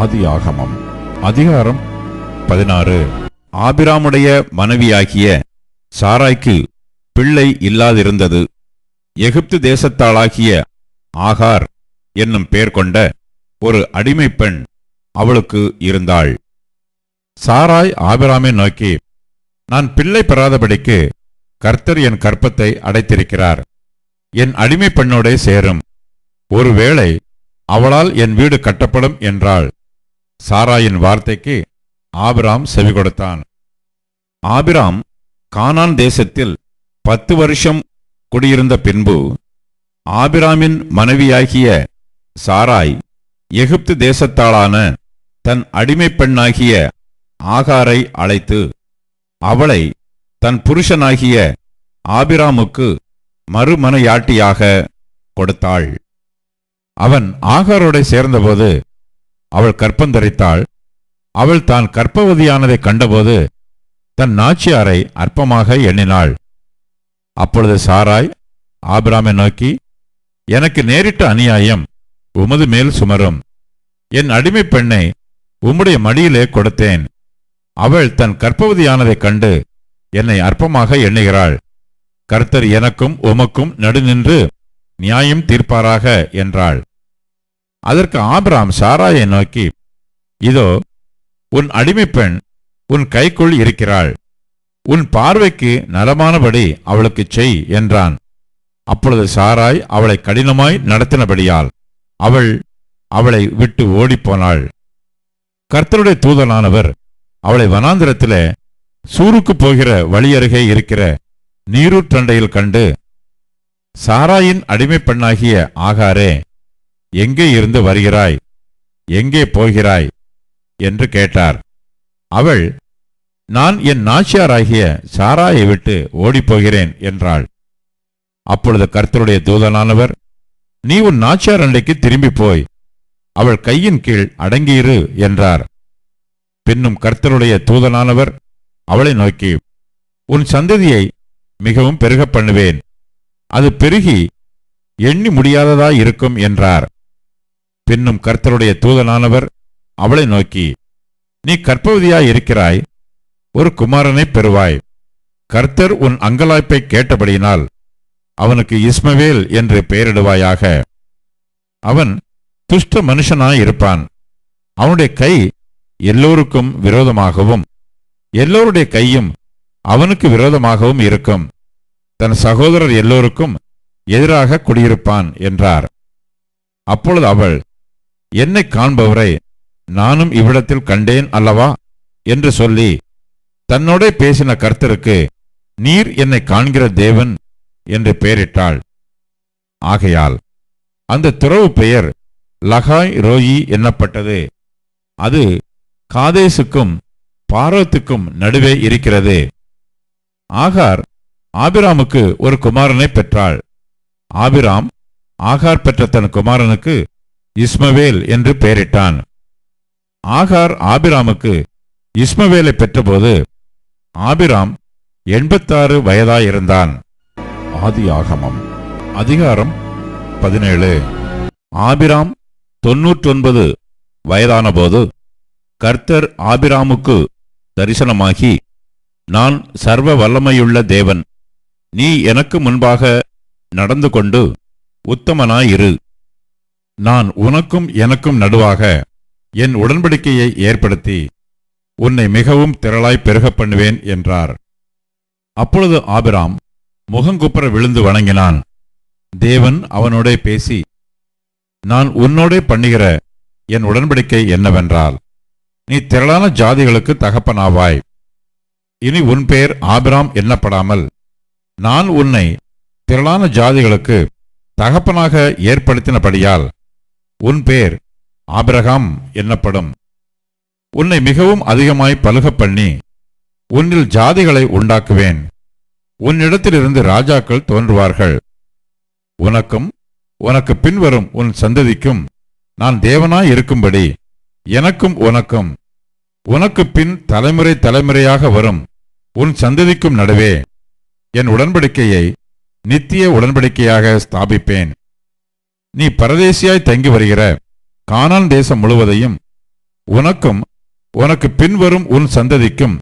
ஆதியாகமம் அதிகாரம் பதினாறு. ஆபிராமுடைய மனைவியாகிய சாராய்க்கு பிள்ளை இல்லாதிருந்தது. எகிப்து தேசத்தாளாகிய ஆகார் என்னும் பெயர் கொண்ட ஒரு அடிமை பெண் அவளுக்கு இருந்தாள். சாராய் ஆபிராமை நோக்கி நான் பிள்ளை பெறாதபடிக்கு கர்த்தர் என் கற்பத்தை அடைத்திருக்கிறார். என் அடிமை பெண்ணோடே சேரும். ஒருவேளை அவளால் என் வீடு கட்டப்படும் என்றாள். சாராயின் வார்த்தைக்கு ஆபிராம் செவி கொடுத்தான். ஆபிராம் கானான் தேசத்தில் பத்து வருஷம் குடியிருந்த பின்பு ஆபிராமின் மனைவியாகிய சாராய் எகிப்து தேசத்தாளான தன் அடிமை பெண்ணாகிய ஆகாரை அழைத்து அவளை தன் புருஷனாகிய ஆபிராமுக்கு மறுமனையாட்டியாக கொடுத்தாள். அவன் ஆகாரோட சேர்ந்தபோது அவள் கற்பந்தரித்தாள் அவள் தான் கற்பவதியானதைக் கண்டபோது தன் நாச்சியாரை அற்பமாக எண்ணினாள். அப்பொழுது சாராய் ஆபிராமை நோக்கி எனக்கு நேரிட்ட அநியாயம் உமது மேல் சுமரும். என் அடிமை பெண்ணை உம்முடைய மடியிலே கொடுத்தேன். அவள் தன் கற்பவதியானதைக் கண்டு என்னை அற்பமாக எண்ணுகிறாள். கர்த்தர் எனக்கும் உமக்கும் நடுநின்று நியாயம் தீர்ப்பாராக என்றாள். அதற்கு ஆபிராம் சாராயை நோக்கி இதோ உன் அடிமைப்பெண் உன் கைக்குள் இருக்கிறாள். உன் பார்வைக்கு நலமானபடி அவளுக்குச் செய் என்றான். அப்பொழுது சாராய் அவளை கடினமாய் நடத்தினபடியால் அவள் அவளை விட்டு ஓடிப்போனாள். கர்த்தருடைய தூதனானவர் அவளை வனாந்திரத்திலே சூருக்கு போகிற வழியருகே இருக்கிற நீரூற்றண்டையில் கண்டு சாராயின் அடிமைப் பெண்ணாகிய ஆகாரே எங்கே இருந்து வருகிறாய்? எங்கே போகிறாய்? என்று கேட்டார். அவள் நான் என் நாச்சியாராகிய சாராயை விட்டு ஓடிப்போகிறேன் என்றாள். அப்பொழுது கர்த்தருடைய தூதனானவர் நீ உன் நாச்சியார் அண்டைக்கு திரும்பி போய் அவள் கையின் கீழ் அடங்கியிரு என்றார். பின்னும் கர்த்தருடைய தூதனானவர் அவளை நோக்கி உன் சந்ததியை மிகவும் பெருகப் பண்ணுவேன். அது பெருகி எண்ணி முடியாததாய் இருக்கும் என்றார். பின்னும் கர்த்தருடைய தூதனானவர் அவளை நோக்கி நீ கற்பவதியாய் இருக்கிறாய் ஒரு குமாரனை பெறுவாய். கர்த்தர் உன் அங்கலாய்ப்பை கேட்டபடியினால் அவனுக்கு இஸ்மவேல் என்று பெயரிடுவாயாக. அவன் துஷ்ட மனுஷனாயிருப்பான் அவனுடைய கை எல்லோருக்கும் விரோதமாகவும் எல்லோருடைய கையும் அவனுக்கு விரோதமாகவும் இருக்கும். தன் சகோதரர் எல்லோருக்கும் எதிராக குடியிருப்பான் என்றார். அப்பொழுது அவள் என்னை காண்பவரை நானும் இவ்விடத்தில் கண்டேன் அல்லவா? என்று சொல்லி தன்னோட பேசின கர்த்தருக்கு நீர் என்னை காண்கிற தேவன் என்று பெயரிட்டாள். ஆகையால் அந்த துறவு பெயர் லகாய் ரோயி என்னப்பட்டது? அது காதேசுக்கும் பாரோத்துக்கும் நடுவே இருக்கிறது. ஆகார் ஆபிராமுக்கு ஒரு குமாரனை பெற்றாள். ஆபிராம் ஆகார் பெற்ற தன் குமாரனுக்கு இஸ்மவேல் என்று பெயரிட்டான். ஆகார் ஆபிராமுக்கு இஸ்மவேலை பெற்றபோது ஆபிராம் எண்பத்தாறு வயதாயிருந்தான். ஆதி ஆகமம் அதிகாரம் பதினேழு. ஆபிராம் தொன்னூற்றொன்பது வயதானபோது கர்த்தர் ஆபிராமுக்கு தரிசனமாகி நான் சர்வ வல்லமையுள்ள தேவன். நீ எனக்கு முன்பாக நடந்து கொண்டு உத்தமனாயிரு. நான் உனக்கும் எனக்கும் நடுவாக என் உடன்படிக்கையை ஏற்படுத்தி உன்னை மிகவும் திரளாய் பெருகப் பண்ணுவேன் என்றார். அப்பொழுது ஆபிராம் முகங்குப்புற விழுந்து வணங்கினான். தேவன் அவனோடே பேசி நான் உன்னோடே பண்ணுகிற என் உடன்படிக்கை என்னவென்றால் நீ திரளான ஜாதிகளுக்கு தகப்பனாவாய். இனி உன் பேர் ஆபிராம் எண்ணப்படாமல் நான் உன்னை திரளான ஜாதிகளுக்கு தகப்பனாக ஏற்படுத்தினபடியால் உன் பேர் ஆபிரகாம் என்னப்படும். உன்னை மிகவும் அதிகமாய் பலுகப் பண்ணி உன்னில் ஜாதிகளை உண்டாக்குவேன். உன்னிடத்திலிருந்து ராஜாக்கள் தோன்றுவார்கள். உனக்கும் உனக்கு பின்வரும் உன் சந்ததிக்கும் நான் தேவனாய் இருக்கும்படி எனக்கும் உனக்கும் உனக்கு பின் தலைமுறை தலைமுறையாக வரும் உன் சந்ததிக்கும் நடுவே என் உடன்படிக்கையை நித்திய உடன்படிக்கையாக ஸ்தாபிப்பேன். நீ பரதேசியாய் தங்கி வருகிற கானான் தேசம் முழுவதையும் உனக்கும் உனக்கு பின்வரும் உன் சந்ததிக்கும்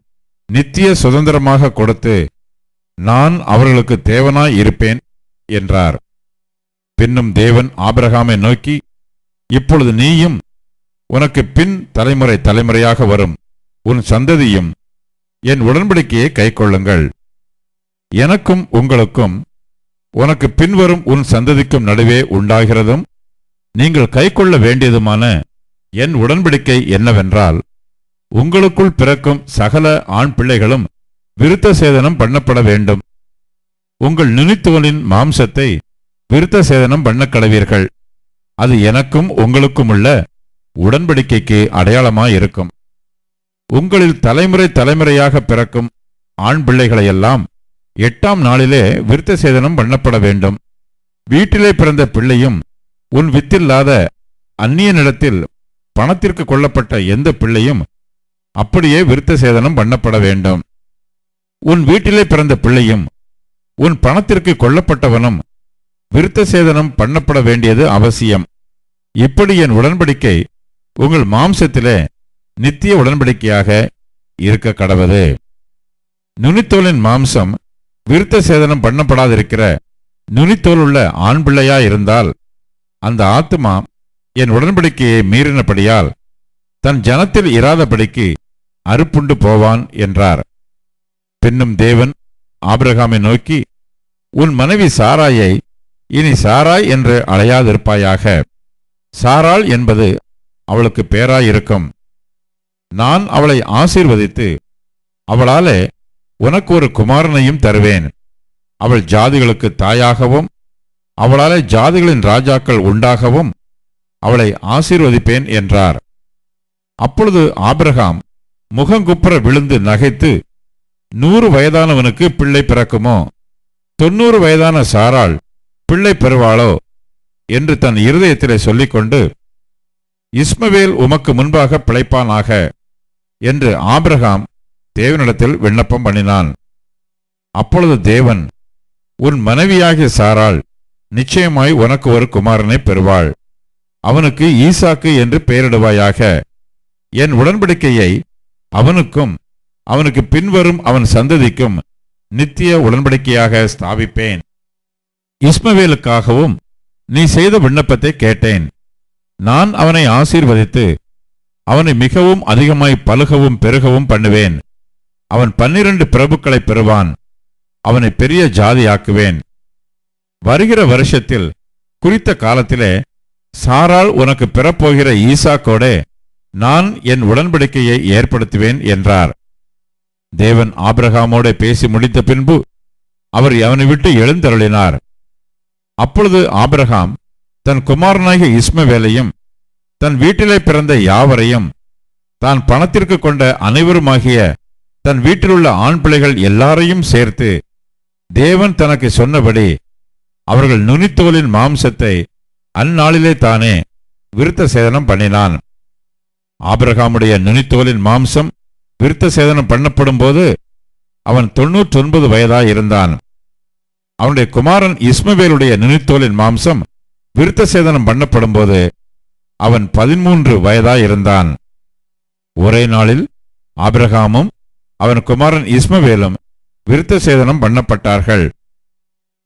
நித்திய சுதந்திரமாக கொடுத்து நான் அவர்களுக்கு தேவனாய் இருப்பேன் என்றார். பின்னும் தேவன் ஆபிரகாமை நோக்கி இப்பொழுது நீயும் உனக்கு பின் தலைமுறை தலைமுறையாக வரும். உன் சந்ததியும் என் உடன்படிக்கையை கைக்கொள்ளுங்கள். எனக்கும் உங்களுக்கும் உனக்கு பின்வரும் உன் சந்ததிக்கும் நடுவே உண்டாகிறதும் நீங்கள் கைக்கொள்ள வேண்டியதுமான என் உடன்படிக்கை என்னவென்றால் உங்களுக்குள் பிறக்கும் சகல ஆண் பிள்ளைகளும் விருத்த சேதனம் பண்ணப்பட வேண்டும். உங்கள் நுனித்தோலின் மாம்சத்தை விருத்த சேதனம் பண்ணக் கடவீர்கள் அது எனக்கும் உங்களுக்கும் உள்ள உடன்படிக்கைக்கு அடையாளமாயிருக்கும். உங்களில் தலைமுறை தலைமுறையாக பிறக்கும் ஆண் பிள்ளைகளையெல்லாம் எட்டாம் நாளிலே விருத்த சேதனம் பண்ணப்பட வேண்டும். வீட்டிலே பிறந்த பிள்ளையும் உன் வித்தில்லாத அந்நிய நிலத்தில் பணத்திற்கு கொல்லப்பட்ட எந்த பிள்ளையும் அப்படியே விருத்த சேதனம் பண்ணப்பட வேண்டும். உன் வீட்டிலே பிறந்த பிள்ளையும் உன் பணத்திற்கு கொல்லப்பட்டவனும் விருத்த சேதனம் பண்ணப்பட வேண்டியது அவசியம். இப்படி என் உடன்படிக்கை உங்கள் மாம்சத்திலே நித்திய உடன்படிக்கையாக இருக்க கடவது நுனித்தோலின் மாம்சம் விருத்த சேதனம் பண்ணப்படாதிருக்கிற நுனித்தோல் உள்ள ஆண் பிள்ளையா இருந்தால் அந்த ஆத்துமா என் உடன்படிக்கையை மீறினபடியால் தன் ஜனத்தில் இராதபடிக்கு அறுப்புண்டு போவான் என்றார். பின்னும் தேவன் ஆபிரகாமை நோக்கி உன் மனைவி சாராயை இனி சாராய் என்று அழையாதிருப்பாயாக. சாராள் என்பது அவளுக்கு பேராயிருக்கும். நான் அவளை ஆசீர்வதித்து அவளாலே உனக்கு ஒரு குமாரனையும் தருவேன். அவள் ஜாதிகளுக்கு தாயாகவும் அவளாலே ஜாதிகளின் ராஜாக்கள் உண்டாகவும் அவளை ஆசீர்வதிப்பேன் என்றார். அப்பொழுது ஆபிரகாம் முகங்குப்புற விழுந்து நகைத்து நூறு வயதானவனுக்கு பிள்ளை பிறக்குமோ? தொன்னூறு வயதான சாராள் பிள்ளை பெறுவாளோ என்று தன் இருதயத்திலே சொல்லிக்கொண்டு இஸ்மவேல் உமக்கு முன்பாக பிழைப்பானாக? என்று ஆபிரகாம் தேவனிடத்தில் விண்ணப்பம் பண்ணினான். அப்பொழுது தேவன் உன் மனைவியாகிய சாராள் நிச்சயமாய் உனக்கு ஒரு குமாரனை பெறுவாள். அவனுக்கு ஈசாக்கு என்று பெயரிடுவாயாக. என் உடன்படிக்கையை அவனுக்கும் அவனுக்கு பின்வரும் அவன் சந்ததிக்கும் நித்திய உடன்படிக்கையாக ஸ்தாபிப்பேன். இஸ்மவேலுக்காகவும் நீ செய்த விண்ணப்பத்தை கேட்டேன். நான் அவனை ஆசீர்வதித்து அவனை மிகவும் அதிகமாய் பழுகவும் பெருகவும் பண்ணுவேன். அவன் பன்னிரண்டு பிரபுக்களை பெறுவான். அவனை பெரிய ஜாதியாக்குவேன். வருகிற வருஷத்தில் குறித்த காலத்திலே சாரால் உனக்கு பெறப்போகிற ஈசாக்கோடே நான் என் உடன்படிக்கையை ஏற்படுத்துவேன் என்றார். தேவன் ஆபிரகாமோட பேசி முடித்த பின்பு அவர் அவனை விட்டு எழுந்தருளினார். அப்பொழுது ஆபிரகாம் தன் குமாரனாகிய இஸ்மவேலையும் தன் வீட்டிலே பிறந்த யாவரையும் தான் பணத்திற்கு கொண்ட அனைவருமாகிய தன் வீட்டிலுள்ள ஆண் பிள்ளைகள் எல்லாரையும் சேர்த்து தேவன் தனக்கு சொன்னபடி அவர்கள் நுனித்தோலின் மாம்சத்தை அந்நாளிலே தானே விருத்த சேதனம் பண்ணினான். ஆபிரகாமுடைய நுனித்தோலின் மாம்சம் விருத்த சேதனம் பண்ணப்படும் போது அவன் தொன்னூற்றொன்பது வயதாயிருந்தான். அவனுடைய குமாரன் இஸ்மவேலுடைய நினைத்தோலின் மாம்சம் விருத்த சேதனம் பண்ணப்படும் போது அவன் பதிமூன்று வயதாயிருந்தான் ஒரே நாளில் ஆபிரகாமும் அவன் குமாரன் இஸ்மவேலும் விருத்த சேதனம் பண்ணப்பட்டார்கள்.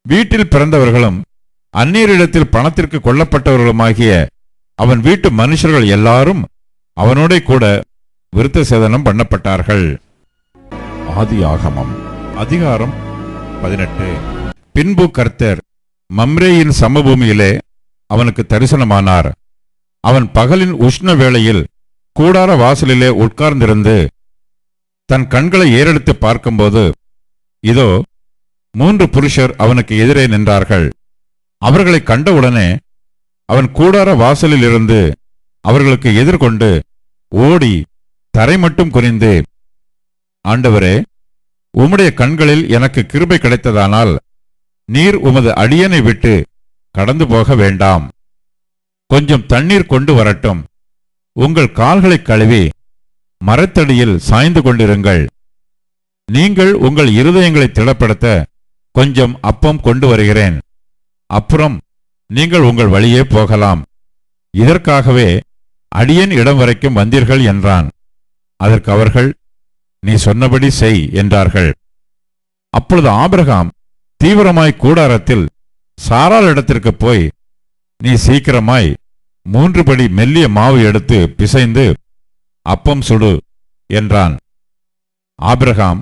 வீட்டில் பிறந்தவர்களும் அந்நியரிடத்தில் பணத்திற்கு கொல்லப்பட்டவர்களுமாகிய அவன் வீட்டு மனுஷர்கள் எல்லாரும் அவனோட கூட விருத்த சேதனம் பண்ணப்பட்டார்கள். ஆதி ஆகமம் அதிகாரம் பதினெட்டு. பின்பு கர்த்தர் மம்ரேயின் சமபூமியிலே அவனுக்கு தரிசனமானார். அவன் பகலின் உஷ்ண வேளையில் கூடார வாசலிலே உட்கார்ந்திருந்து தன் கண்களை ஏறெடுத்து பார்க்கும்போது இதோ மூன்று புருஷர் அவனுக்கு எதிரே நின்றார்கள். அவர்களை கண்டவுடனே அவன் கூடார வாசலில் இருந்து அவர்களுக்கு எதிர்கொண்டு ஓடி தரை மட்டும் குறிந்து ஆண்டவரே உம்முடைய கண்களில் எனக்கு கிருபை கிடைத்ததானால் நீர் உமது அடியனை விட்டு கடந்து போக வேண்டாம். கொஞ்சம் தண்ணீர் கொண்டு வரட்டும். உங்கள் கால்களைக் கழுவி மரத்தடியில் சாய்ந்து கொண்டிருங்கள். நீங்கள் உங்கள் இருதயங்களை திடப்படுத்த கொஞ்சம் அப்பம் கொண்டு வருகிறேன். அப்புறம் நீங்கள் உங்கள் வழியே போகலாம். இதற்காகவே அடியன் இடம் வரைக்கும் வந்தீர்கள் என்றான். அதற்கு அவர்கள் நீ சொன்னபடி செய் என்றார்கள். அப்பொழுது ஆபிரகாம் தீவிரமாய் கூடாரத்தில் சாரால் இடத்திற்கு போய் நீ சீக்கிரமாய் மூன்று படி மெல்லிய மாவு எடுத்து பிசைந்து அப்பம் சுடு என்றான். ஆபிரகாம்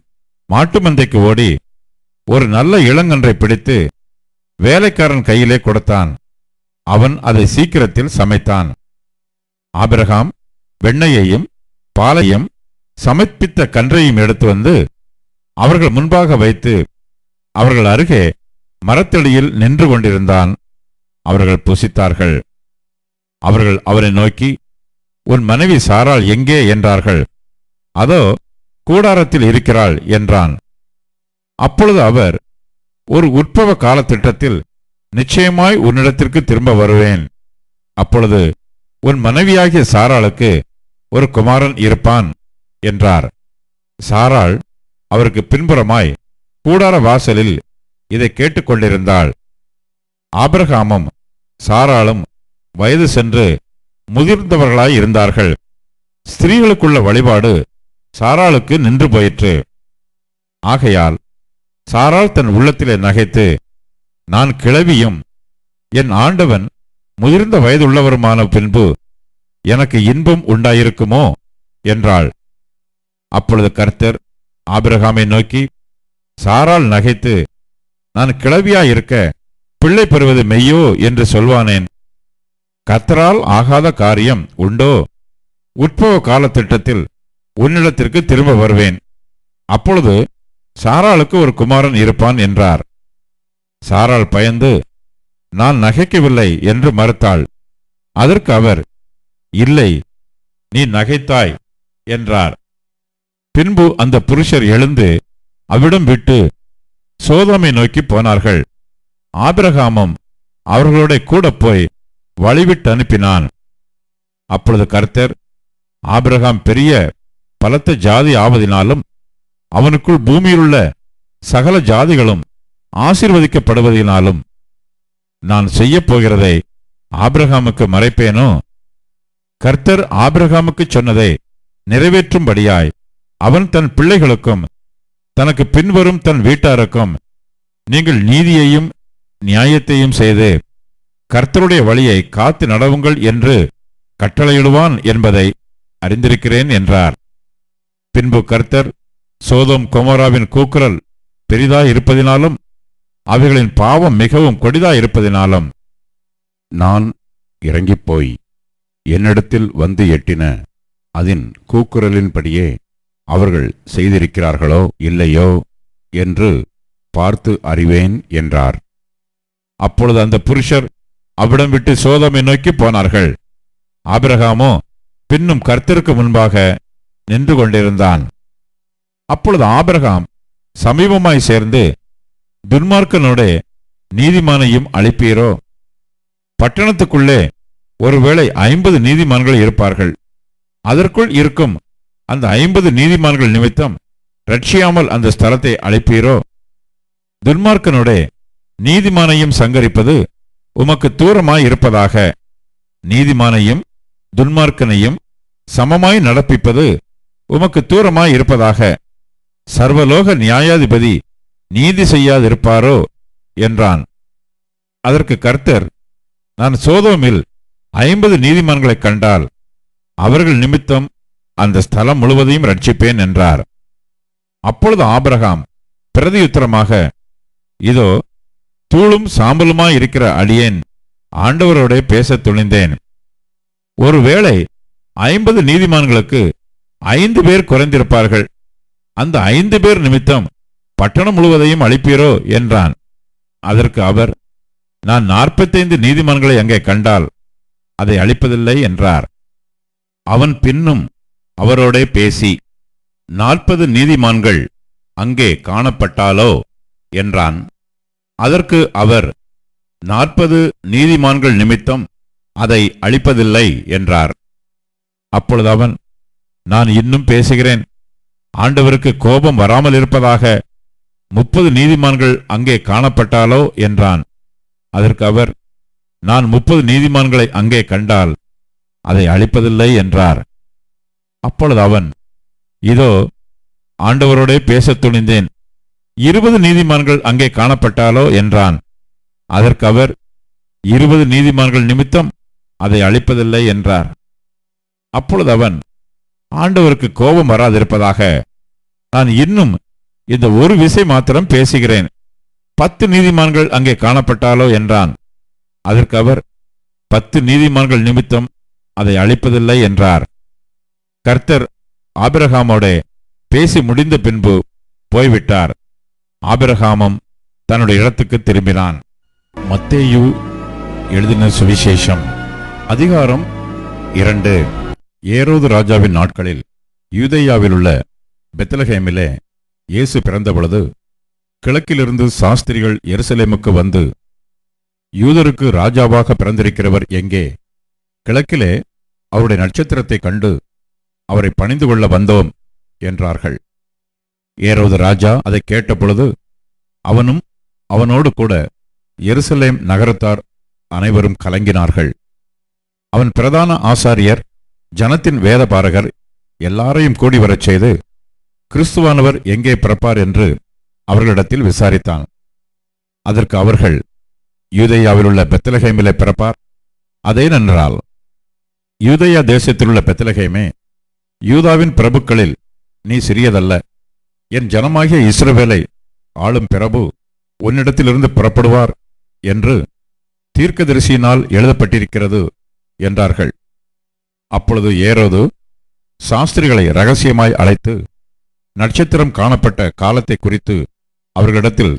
மாட்டு மந்தைக்கு ஓடி ஒரு நல்ல இளங்கன்றை பிடித்து வேலைக்காரன் கையிலே கொடுத்தான். அவன் அதை சீக்கிரத்தில் சமைத்தான். ஆபிரகாம் வெண்ணையையும் பாலையும் சமர்ப்பித்த கன்றையும் எடுத்து வந்து அவர்கள் முன்பாக வைத்து அவர்கள் அருகே மரத்தடியில் நின்று கொண்டிருந்தான். அவர்கள் புசித்தார்கள். அவர்கள் அவரை நோக்கி உன் மனைவி சாரால் எங்கே? என்றார்கள். அதோ கூடாரத்தில் இருக்கிறாள் என்றான். அப்பொழுது அவர் ஒரு உற்பவ காலத்திட்டத்தில் நிச்சயமாய் உன்னிடத்திற்கு திரும்ப வருவேன். அப்பொழுது உன் மனைவியாகிய சாராளுக்கு ஒரு குமாரன் இருப்பான் என்றார். சாராள் அவருக்கு பின்புறமாய் கூடார வாசலில் இதை கேட்டுக்கொண்டிருந்தாள். ஆபிரகாமும் சாராளும் வயது சென்று முதிர்ந்தவர்களாய் இருந்தார்கள். ஸ்திரீகளுக்குள்ள வழிபாடு சாராளுக்கு நின்று போயிற்று. ஆகையால் சாராள் தன் உள்ளத்திலே நகைத்து நான் கிளவியும் என் ஆண்டவன் முதிர்ந்த வயதுள்ளவருமான பின்பு எனக்கு இன்பம் உண்டாயிருக்குமோ? என்றாள். அப்பொழுது கர்த்தர் ஆபிரகாமை நோக்கி சாரால் நகைத்து நான் கிளவியாயிருக்க பிள்ளை பெறுவது மெய்யோ? என்று சொல்வானேன். கத்தரால் ஆகாத காரியம் உண்டோ? உட்பவ காலத்திட்டத்தில் உன்னிடத்திற்கு திரும்ப வருவேன். அப்பொழுது சாராளுக்கு ஒரு குமாரன் இருப்பான் என்றார். சாராள் பயந்து நான் நகைக்கவில்லை என்று மறுத்தாள். அதற்கு அவர் இல்லை நீ நகைத்தாய் என்றார். பின்பு அந்த புருஷர் எழுந்து அவ்விடம் விட்டு சோதோமை நோக்கி போனார்கள். ஆபிரகாமும் அவர்களோட கூட போய் வழிவிட்டு அனுப்பினான். அப்பொழுது கர்த்தர் ஆபிரகாம் பெரிய பலத்த ஜாதி ஆவதினாலும் அவனுக்குள் பூமியிலுள்ள சகல ஜாதிகளும் ஆசீர்வதிக்கப்படுவதினாலும் நான் செய்யப் போகிறதை ஆபிரகாமுக்கு மறைப்பேனோ? கர்த்தர் ஆபிரகாமுக்கு சொன்னதை நிறைவேற்றும்படியாய் அவன் தன் பிள்ளைகளுக்கும் தனக்கு பின்வரும் தன் வீட்டாருக்கும் நீங்கள் நீதியையும் நியாயத்தையும் செய்து கர்த்தருடைய வழியை காத்து நடவுங்கள் என்று கட்டளையிடுவான் என்பதை அறிந்திருக்கிறேன் என்றார். பின்பு கர்த்தர் சோதம் கொமோராவின் கூக்குரல் பெரிதாய் இருப்பதினாலும் அவைகளின் பாவம் மிகவும் கொடிதாய் இருப்பதினாலும் நான் இறங்கிப் போய் என்னிடத்தில் வந்து எட்டின அதன் கூக்குரலின்படியே அவர்கள் செய்திருக்கிறார்களோ இல்லையோ என்று பார்த்து அறிவேன் என்றார். அப்பொழுது அந்த புருஷர் அவ்விடம் விட்டு சோதமை நோக்கி போனார்கள். ஆபிரகாமோ பின்னும் கர்த்தருக்கு முன்பாக நின்று கொண்டிருந்தான். அப்பொழுது ஆபிரகாம் சமீபமாய் சேர்ந்து துன்மார்க்கனோட நீதிமானையும் அழைப்பீரோ? பட்டணத்துக்குள்ளே ஒருவேளை ஐம்பது நீதிமான்கள் இருப்பார்கள். அதற்குள் இருக்கும் அந்த ஐம்பது நீதிமான்கள் நிமித்தம் ரட்சியாமல் அந்த ஸ்தலத்தை அழைப்பீரோ? துன்மார்க்கனுடைய நீதிமானையும் சங்கரிப்பது உமக்கு தூரமாய் இருப்பதாக. நீதிமானையும் துன்மார்க்கனையும் சமமாய் நடப்பிப்பது உமக்கு தூரமாய் இருப்பதாக. சர்வலோக நியாயாதிபதி நீதி செய்யாதிருப்பாரோ? என்றான். அதற்கு கர்த்தர் நான் சோதோமில் ஐம்பது நீதிமான்களைக் கண்டால் அவர்கள் நிமித்தம் அந்த ஸ்தலம் முழுவதையும் ரட்சிப்பேன் என்றார். அப்பொழுது ஆபிரகாம் பிரதியுத்தரமாக இதோ தூளும் சாம்பலுமாய் இருக்கிற அடியேன் ஆண்டவரோட பேசத் துணிந்தேன். ஒருவேளை ஐம்பது நீதிமான்களுக்கு ஐந்து பேர் குறைந்திருப்பார்கள். அந்த ஐந்து பேர் நிமித்தம் பட்டணம் முழுவதையும் அழிப்பீரோ என்றான். அதற்கு அவர் நான் நாற்பத்தைந்து நீதிமான்களை அங்கே கண்டால் அதை அழிப்பதில்லை என்றார். அவன் பின்னும் அவரோடே பேசி நாற்பது நீதிமான்கள் அங்கே காணப்பட்டாலோ? என்றான். அதற்கு அவர் நாற்பது நீதிமான்கள் நிமித்தம் அதை அழிப்பதில்லை என்றார். அப்பொழுது அவன் நான் இன்னும் பேசுகிறேன். ஆண்டவருக்கு கோபம் வராமல் இருப்பதாக முப்பது நீதிமான்கள் அங்கே காணப்பட்டாலோ? என்றான். அதற்கு அவர் நான் முப்பது நீதிமான்களை அங்கே கண்டால் அதை அழிப்பதில்லை என்றார். அப்பொழுது அவன் இதோ ஆண்டவரோடே பேசத் துணிந்தேன். இருபது நீதிமான்கள் அங்கே காணப்பட்டாலோ? என்றான். அதற்கு அவர் இருபது நீதிமான்கள் நிமித்தம் அதை அழிப்பதில்லை என்றார். அப்பொழுது அவன் ஆண்டவருக்கு கோபம் வராதிருப்பதாக நான் இன்னும் இந்த ஒரு விசை மாத்திரம் பேசுகிறேன். பத்து நீதிமான்கள் அங்கே காணப்பட்டாலோ? என்றான். அதற்கு அவர் பத்து நீதிமான்கள் நிமித்தம் அதை அழிப்பதில்லை என்றார். கர்த்தர் ஆபிரகாமோட பேசி முடிந்த பின்பு போய்விட்டார். ஆபிரகாமம் தன்னுடைய இடத்துக்கு திரும்பினான். மத்தேயு எழுதின சுவிசேஷம் அதிகாரம் இரண்டு. ஏரோது ராஜாவின் நாட்களில் யூதையாவில் உள்ள பெத்லஹேமிலே இயேசு பிறந்தபொழுது கிழக்கிலிருந்து சாஸ்திரிகள் எருசலேமுக்கு வந்து யூதருக்கு ராஜாவாக பிறந்திருக்கிறவர் எங்கே? கிழக்கிலே அவருடைய நட்சத்திரத்தை கண்டு அவரை பணிந்து கொள்ள வந்தோம் என்றார்கள். ஏரோது ராஜா அதை கேட்டபொழுது அவனும் அவனோடு கூட எருசலேம் நகரத்தார் அனைவரும் கலங்கினார்கள். அவன் பிரதான ஆசாரியர் ஜனத்தின் வேதபாரகர் எல்லாரையும் கூடி வரச் செய்து கிறிஸ்துவானவர் எங்கே பிறப்பார் என்று அவர்களிடத்தில் விசாரித்தான். அதற்கு அவர்கள் யூதேயாவிலுள்ள பெத்தலகேமிலே பிறப்பார் அதே நன்றால். யூதையா தேசத்திலுள்ள பெத்தலகேமே யூதாவின் பிரபுக்களில் நீ சிறியதல்ல. என் ஜனமாகிய இஸ்ரவேலை ஆளும் பிரபு உன்னிடத்திலிருந்து புறப்படுவார் என்று தீர்க்கதரிசியினால் எழுதப்பட்டிருக்கிறது என்றார்கள். அப்பொழுது ஏரோது சாஸ்திரிகளை ரகசியமாய் அழைத்து நட்சத்திரம் காணப்பட்ட காலத்தை குறித்து அவர்களிடத்தில்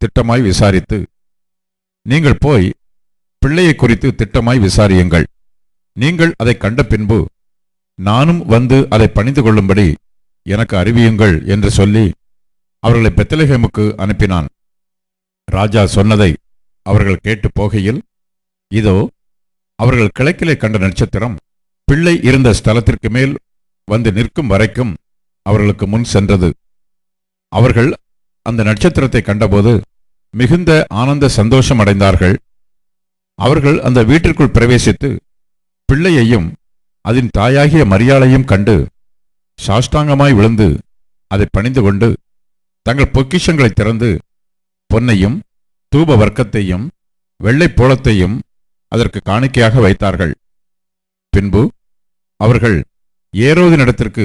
திட்டமாய் விசாரித்து நீங்கள் போய் பிள்ளையை குறித்து திட்டமாய் விசாரியுங்கள். நீங்கள் அதை கண்ட பின்பு நானும் வந்து அதை பணிந்து கொள்ளும்படி எனக்கு அறிவியுங்கள் என்று சொல்லி அவர்களை பெத்தலகேமுக்கு அனுப்பினான். ராஜா சொன்னதை அவர்கள் கேட்டு போகையில் இதோ அவர்கள் கிழக்கிலே கண்ட நட்சத்திரம் பிள்ளை இருந்த ஸ்தலத்திற்கு மேல் வந்து நிற்கும் வரைக்கும் அவர்களுக்கு முன் சென்றது. அவர்கள் அந்த நட்சத்திரத்தை கண்டபோது மிகுந்த ஆனந்த சந்தோஷம் அடைந்தார்கள். அவர்கள் அந்த வீட்டிற்குள் பிரவேசித்து பிள்ளையையும் அதன் தாயாகிய மரியாளையும் கண்டு சாஷ்டாங்கமாய் விழுந்து அதை பணிந்து கொண்டு தங்கள் பொக்கிஷங்களை திறந்து பொன்னையும் தூப வர்க்கத்தையும் வெள்ளைப் போலத்தையும் அதற்கு காணிக்கையாக வைத்தார்கள். பின்பு அவர்கள் ஏரோதினிடத்திற்கு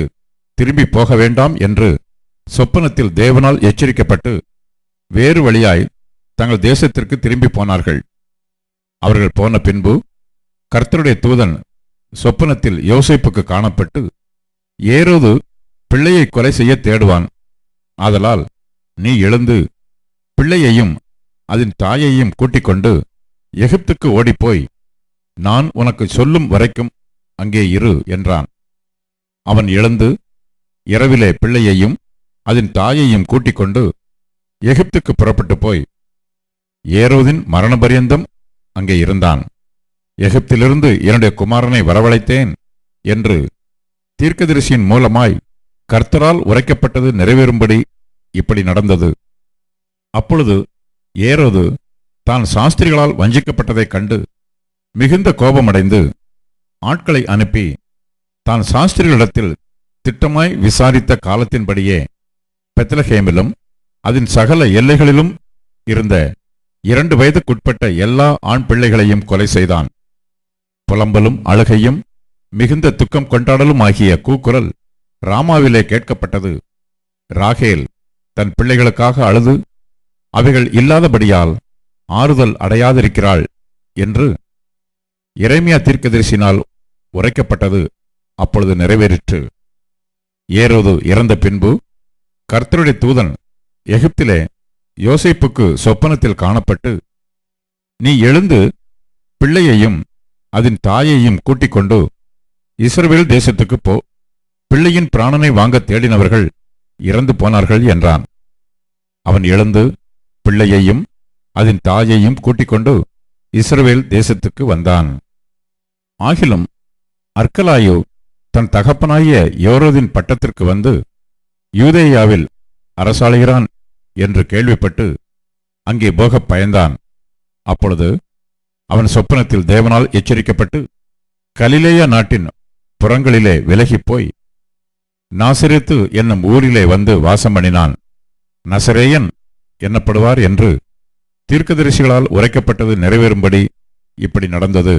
திரும்பி போக வேண்டாம் என்று சொப்பனத்தில் தேவனால் எச்சரிக்கப்பட்டு வேறு வழியாய் தங்கள் தேசத்திற்கு திரும்பி போனார்கள். அவர்கள் போன பின்பு கர்த்தருடைய தூதன் சொப்பனத்தில் யோசைப்புக்கு காணப்பட்டு ஏரோது பிள்ளையை கொலை செய்ய தேடுவான். ஆதலால் நீ எழுந்து பிள்ளையையும் அதன் தாயையும் கூட்டிக் கொண்டு எகிப்துக்கு ஓடிப்போய் நான் உனக்கு சொல்லும் வரைக்கும் அங்கே இரு என்றான். அவன் எழுந்து இரவிலே பிள்ளையையும் அதன் தாயையும் கூட்டிக் கொண்டு எகிப்துக்கு புறப்பட்டு போய் ஏரோதின் மரணபரியந்தம் அங்கே இருந்தான். எகிப்திலிருந்து என்னுடைய குமாரனை வரவழைத்தேன் என்று தீர்க்கதரிசியின் மூலமாய் கர்த்தரால் உரைக்கப்பட்டது நிறைவேறும்படி இப்படி நடந்தது. அப்பொழுது ஏரோது தான் சாஸ்திரிகளால் வஞ்சிக்கப்பட்டதைக் கண்டு மிகுந்த கோபமடைந்து ஆட்களை அனுப்பி தான் சாஸ்திரிகளிடத்தில் திட்டமாய் விசாரித்த காலத்தின்படியே பெத்லஹேமிலும் அதன் சகல எல்லைகளிலும் இருந்த இரண்டு வயதுக்குட்பட்ட எல்லா ஆண் பிள்ளைகளையும் கொலை செய்தான். புலம்பலும் அழுகையும் மிகுந்த துக்கம் கொண்டாடலும் ஆகிய கூக்குரல் ராமாவிலே கேட்கப்பட்டது. ராகேல் தன் பிள்ளைகளுக்காக அழுது அவைகள் இல்லாதபடியால் ஆறுதல் அடையாதிருக்கிறாள் என்று இறைமையா தீர்க்கதரிசினால் உரைக்கப்பட்டது அப்பொழுது நிறைவேறிற்று. ஏரோது இறந்த பின்பு கர்த்தருடைய தூதன் எகிப்திலே யோசைப்புக்கு சொப்பனத்தில் காணப்பட்டு நீ எழுந்து பிள்ளையையும் அதன் தாயையும் கூட்டிக் கொண்டு இஸ்ரவேல் தேசத்துக்குப் போ. பிள்ளையின் பிராணனை வாங்க தேடினவர்கள் இறந்து போனார்கள் என்றான். அவன் எழுந்து பிள்ளையையும் அதன் தாயையும் கூட்டிக் கொண்டு இஸ்ரவேல் தேசத்துக்கு வந்தான். ஆகிலும் அர்க்கலாயு தன் தகப்பனாகிய யோரோதின் பட்டத்திற்கு வந்து யூதேயாவில் அரசாளுகிறான் என்று கேள்விப்பட்டு அங்கே போகப் பயந்தான். அப்பொழுது அவன் சொப்பனத்தில் தேவனால் எச்சரிக்கப்பட்டு கலிலேயா நாட்டின் புறங்களிலே விலகிப் போய் நாசிரித்து என்னும் ஊரிலே வந்து வாசம் பண்ணினான். நசரேயன் என்னப்படுவார் என்று தீர்க்கதரிசிகளால் உரைக்கப்பட்டது நிறைவேறும்படி இப்படி நடந்தது.